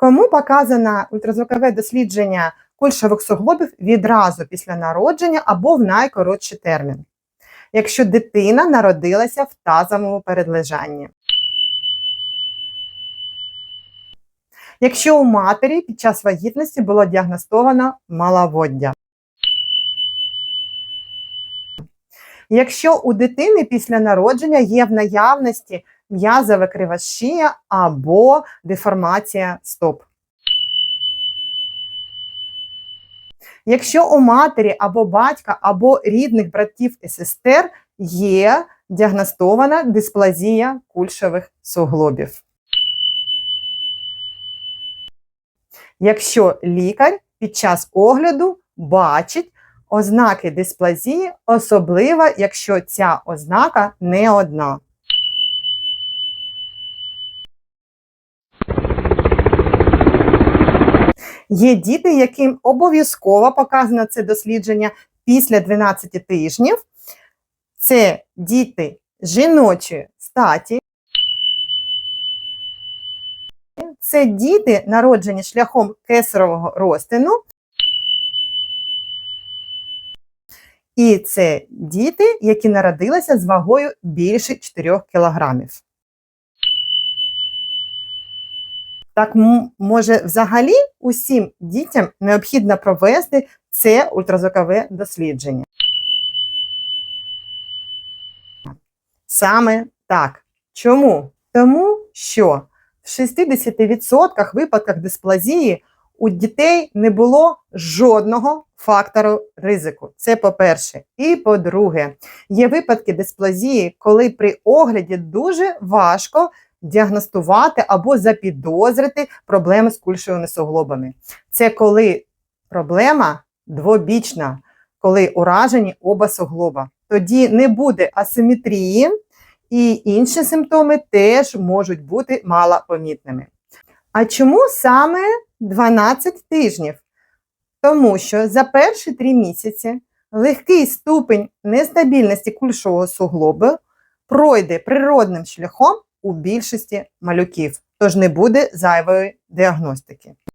Кому показано ультразвукове дослідження кульшових суглобів відразу після народження або в найкоротший термін, якщо дитина народилася в тазовому передлежанні. Якщо у матері під час вагітності було діагностовано маловоддя. Якщо у дитини після народження є в наявності м'язове кривошия або деформація стоп. Якщо у матері або батька, або рідних братів і сестер є діагностована дисплазія кульшових суглобів. Якщо лікар під час огляду бачить ознаки дисплазії, особливо якщо ця ознака не одна. Є діти, яким обов'язково показано це дослідження після 12 тижнів. Це діти жіночої статі. Це діти, народжені шляхом кесарового розтину. І це діти, які народилися з вагою більше 4 кілограмів. Так, може, взагалі усім дітям необхідно провести це ультразвукове дослідження. Саме так. Чому? Тому що в 60% випадках дисплазії у дітей не було жодного фактору ризику. Це по-перше. І по-друге, є випадки дисплазії, коли при огляді дуже важко діагностувати або запідозрити проблеми з кульшовими суглобами. Це коли проблема двобічна, коли уражені оба суглоба. Тоді не буде асиметрії, і інші симптоми теж можуть бути малопомітними. А чому саме 12 тижнів? Тому що за перші три місяці легкий ступень нестабільності кульшового суглобу пройде природним шляхом у більшості малюків, тож не буде зайвої діагностики.